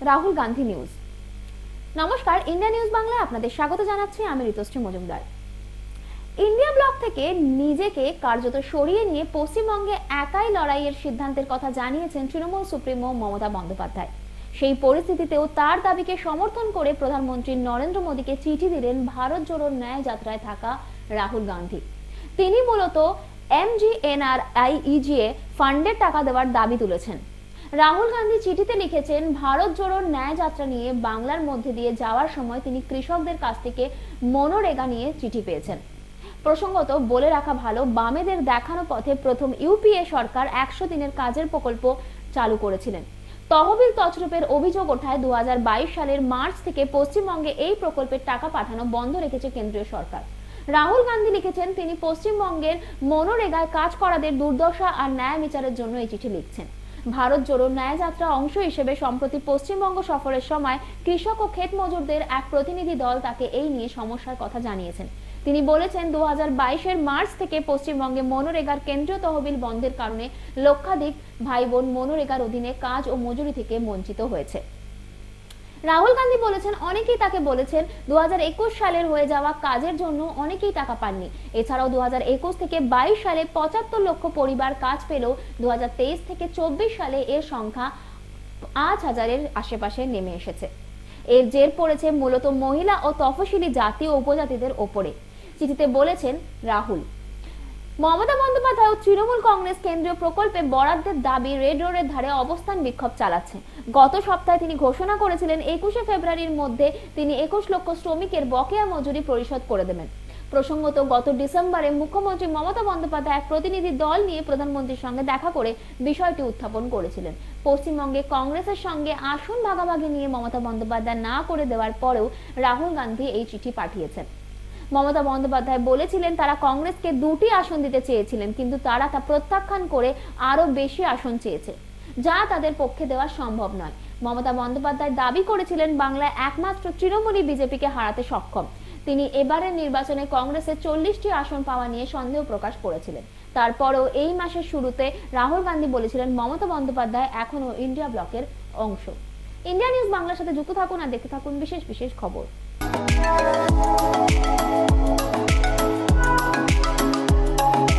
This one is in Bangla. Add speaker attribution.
Speaker 1: রাহুল গান্ধী নিউজ। নমস্কার, ইন্ডিয়া নিউজ বাংলায় আপনাদের স্বাগত জানাচ্ছি, আমি ঋতুশ্রী মজুমদার। ইন্ডিয়া ব্লক থেকে নিজেকে কার্যত সরিয়ে নিয়ে পশ্চিমবঙ্গে একাই লড়াইয়ের সিদ্ধান্তের কথা জানিয়েছেন তৃণমূল সুপ্রিমো মমতা বন্দ্যোপাধ্যায়। সেই পরিস্থিতিতেও তার দাবিকে সমর্থন করে প্রধানমন্ত্রী নরেন্দ্র মোদীকে চিঠি দিলেন ভারত জোড়ো ন্যায় যাত্রায় থাকা রাহুল গান্ধী। তিনি মূলত এমজিএনআরআইইজিএ ফান্ডের টাকা দেওয়ার দাবি তুলেছেন। রাহুল গান্ধী চিঠিতে লিখেছেন, ভারত জোড়ো ন্যায় যাত্রা নিয়ে বাংলার মধ্যে দিয়ে যাওয়ার সময় তিনি কৃষকদের কাছ থেকে মনোরেগা নিয়ে চিঠি পেয়েছেন। প্রসঙ্গত, বলে রাখা ভালো, বামেদের দেখানো পথে প্রথম ইউপিএ সরকার একশো দিনের কাজের প্রকল্প চালু করেছিলেন। তহবিল তছরূপের অভিযোগ ওঠায় দু হাজার বাইশ সালের মার্চ থেকে পশ্চিমবঙ্গে এই প্রকল্পের টাকা পাঠানো বন্ধ রেখেছে কেন্দ্রীয় সরকার। রাহুল গান্ধী লিখেছেন, তিনি পশ্চিমবঙ্গের মনোরেগায় কাজ করাদের দুর্দশা আর ন্যায় বিচারের জন্য এই চিঠি লিখছেন। ভারত জোড়ো ন্যায় যাত্রা অংশ হিসেবে সম্প্রতি পশ্চিমবঙ্গ সফরের সময় কৃষক ও ক্ষেত মজুরদের এক প্রতিনিধি দল তাকে এই নিয়ে সমস্যার কথা জানিয়েছেন। তিনি বলেছেন দু হাজার মার্চ থেকে পশ্চিমবঙ্গে মনোরেগার কেন্দ্রীয় তহবিল বন্ধের কারণে লক্ষাধিক ভাই বোন মনোরেগার অধীনে কাজ ও মজুরি থেকে বঞ্চিত হয়েছে। রাহুল গান্ধী বলেছেন, অনেকেই তাকে বলেছেন দুহাজার একুশ সালের হয়ে যাওয়া কাজের জন্য অনেকেই টাকা পাননি। এছাড়াও দুহাজার একুশ থেকে বাইশ সালে পঁচাত্তর লক্ষ পরিবার কাজ পেলেও দু হাজার তেইশ থেকে চব্বিশ সালে এর সংখ্যা পাঁচ হাজারের আশেপাশে নেমে এসেছে। এর জের পড়েছে মূলত মহিলা ও তফসিলি জাতি ও উপজাতিদের ওপরে। চিঠিতে বলেছেন, রাহুল মমতা বন্দ্যোপাধ্যায় ও তৃণমূল কংগ্রেস কেন্দ্রীয় প্রকল্পে বরাদ্দের দাবি রেড রোডের ধারে অবস্থান বিক্ষোভ চালাচ্ছে। গত সপ্তাহে তিনি ঘোষণা করেছিলেন, একুশে ফেব্রুয়ারির মধ্যে তিনি একুশ লক্ষ শ্রমিকের বকেয়া মজুরি পরিশোধ করে দেবেন। প্রসঙ্গত, গত ডিসেম্বরে মুখ্যমন্ত্রী মমতা বন্দ্যোপাধ্যায় এক প্রতিনিধি দল নিয়ে প্রধানমন্ত্রীর সঙ্গে দেখা করে বিষয়টি উত্থাপন করেছিলেন। পশ্চিমবঙ্গে কংগ্রেসের সঙ্গে আসন ভাগাভাগি নিয়ে মমতা বন্দ্যোপাধ্যায় না করে দেওয়ার পরেও রাহুল গান্ধী এই চিঠি পাঠিয়েছেন। মমতা বন্দ্যোপাধ্যায় বলেছিলেন তারা কংগ্রেসকে দুটি আসন দিতে চেয়েছিলেন, কিন্তু তারা তা প্রত্যাখ্যান করে আরও বেশি আসন চেয়েছে, যা তাদের পক্ষে দেওয়া সম্ভব নয়। মমতা বন্দ্যোপাধ্যায় দাবি করেছিলেন বাংলায় একমাত্র তৃণমূলই বিজেপিকে হারাতে সক্ষম। তিনি এবারের নির্বাচনে কংগ্রেসের চল্লিশটি আসন পাওয়া নিয়ে সন্দেহ প্রকাশ করেছিলেন। তারপরও এই মাসের শুরুতে রাহুল গান্ধী বলেছিলেন, মমতা বন্দ্যোপাধ্যায় এখনও ইন্ডিয়া ব্লকের অংশ। ইন্ডিয়া নিউজ বাংলার সাথে যুক্ত থাকুন আর দেখতে থাকুন বিশেষ বিশেষ খবর।